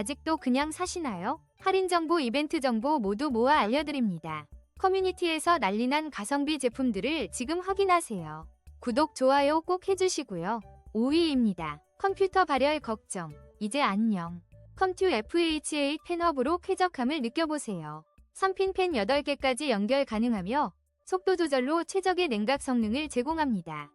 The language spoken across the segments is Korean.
아직도 그냥 사시나요? 할인 정보, 이벤트 정보 모두 모아 알려드립니다. 커뮤니티에서 난리난 가성비 제품들을 지금 확인하세요. 구독, 좋아요 꼭 해주시고요. 5위입니다. 컴퓨터 발열 걱정. 이제 안녕. 컴투 FHA 펜허브로 쾌적함을 느껴보세요. 3핀 펜 8개까지 연결 가능하며 속도 조절로 최적의 냉각 성능을 제공합니다.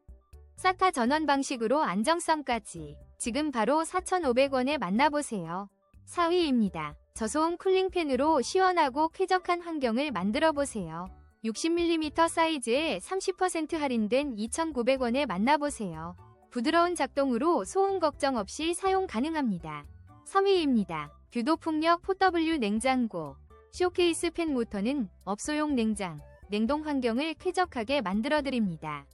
사타 전원 방식으로 안정성까지 지금 바로 4,500원에 만나보세요. 4위입니다. 저소음 쿨링팬으로 시원하고 쾌적한 환경을 만들어 보세요. 60mm 사이즈에 30% 할인된 2,900원에 만나보세요. 부드러운 작동으로 소음 걱정 없이 사용 가능합니다. 3위입니다. 규도풍력 4W 냉장고. 쇼케이스 팬 모터는 업소용 냉장, 냉동 환경을 쾌적하게 만들어 드립니다.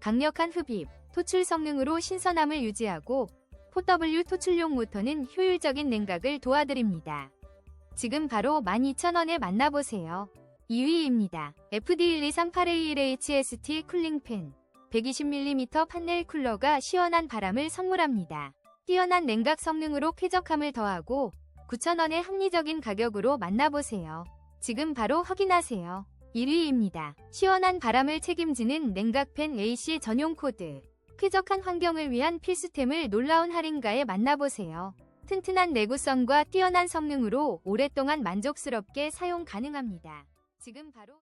강력한 흡입, 토출 성능으로 신선함을 유지하고 4W 토출용 모터는 효율적인 냉각을 도와드립니다. 지금 바로 12,000원에 만나보세요. 2위입니다. FD1238A1HST 쿨링팬 120mm 판넬 쿨러가 시원한 바람을 선물합니다. 뛰어난 냉각 성능으로 쾌적함을 더하고 9,000원의 합리적인 가격으로 만나보세요. 지금 바로 확인하세요. 1위입니다. 시원한 바람을 책임지는 냉각팬 AC 전용 코드. 쾌적한 환경을 위한 필수템을 놀라운 할인가에 만나보세요. 튼튼한 내구성과 뛰어난 성능으로 오랫동안 만족스럽게 사용 가능합니다. 지금 바로